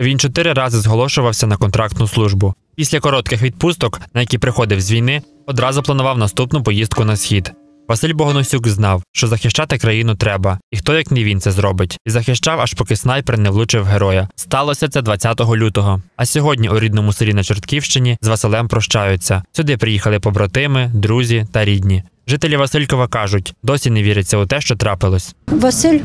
Він чотири рази зголошувався на контрактну службу. Після коротких відпусток, на які приходив з війни, одразу планував наступну поїздку на схід. Василь Богоносюк знав, що захищати країну треба, і хто як не він це зробить, і захищав, аж поки снайпер не влучив героя. Сталося це 20 лютого. А сьогодні у рідному селі на Чортківщині з Василем прощаються. Сюди приїхали побратими, друзі та рідні. Жителі Василькова кажуть, досі не віриться у те, що трапилось. Василь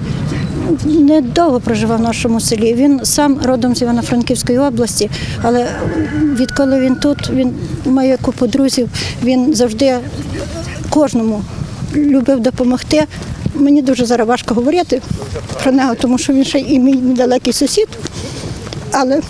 недовго проживав в нашому селі. Він сам родом з Івано-Франківської області, але відколи він тут, він має купу друзів, він завжди кожному любив допомогти. Мені дуже зараз важко говорити про нього, тому що він ще і мій недалекий сусід, але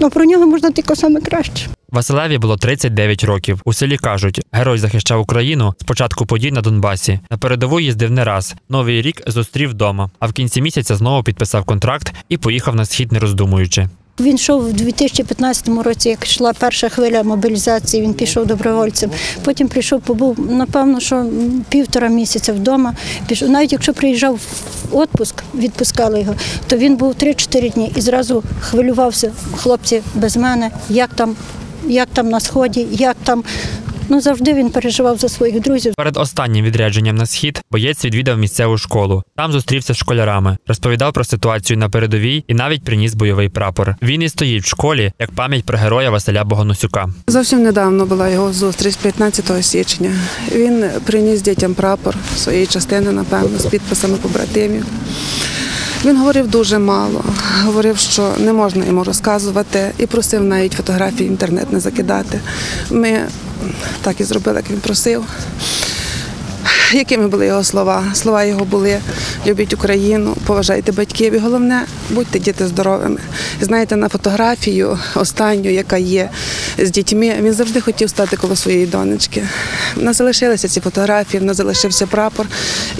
ну, про нього можна тільки саме краще. Василеві було 39 років. У селі кажуть, герой захищав Україну з початку подій на Донбасі. На передову їздив не раз. Новий рік зустрів вдома. А в кінці місяця знову підписав контракт і поїхав на схід, не роздумуючи. Він йшов у 2015 році, як йшла перша хвиля мобілізації, він пішов добровольцем. Потім прийшов, побув, напевно, що півтора місяця вдома. Навіть якщо приїжджав в відпуск, відпускали його, то він був 3-4 дні і зразу хвилювався, хлопці без мене, як там, як там на сході, як там. Ну завжди він переживав за своїх друзів. Перед останнім відрядженням на схід боєць відвідав місцеву школу. Там зустрівся з школярами, розповідав про ситуацію на передовій і навіть приніс бойовий прапор. Він і стоїть в школі як пам'ять про героя Василя Богоносюка. Зовсім недавно була його зустріч 15 січня. Він приніс дітям прапор своєї частини, напевно, з підписами побратимів. Він говорив дуже мало, говорив, що не можна йому розказувати, і просив навіть фотографії в інтернет не закидати. Ми так і зробили, як він просив. Якими були його слова? Слова його були любіть Україну, поважайте батьків і головне, будьте діти здоровими. Знаєте, на фотографію останню, яка є з дітьми, він завжди хотів стати коло своєї донечки. У нас залишилися ці фотографії, в нас залишився прапор,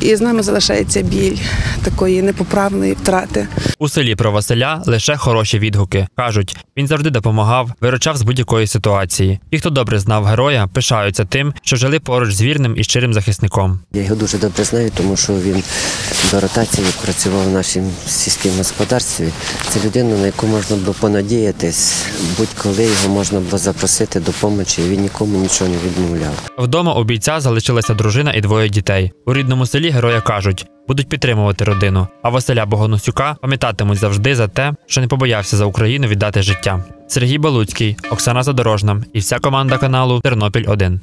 і з нами залишається біль такої непоправної втрати. У селі про Василя лише хороші відгуки. кажуть, він завжди допомагав, виручав з будь-якої ситуації. Ті, хто добре знав героя, пишаються тим, що жили поруч з вірним і щирим захисником. Я його дуже добре знаю, тому що він до ротації працював в нашому сільському господарстві. Це людина, на яку можна було понадіятись, будь-коли його можна було запросити до допомоги, і він нікому нічого не відмовляв. Вдома у бійця залишилася дружина і двоє дітей. У рідному селі героя кажуть, будуть підтримувати родину. А Василя Богоносюка пам'ятатимуть завжди за те, що не побоявся за Україну віддати життя. Сергій Балуцький, Оксана Задорожна і вся команда каналу Тернопіль 1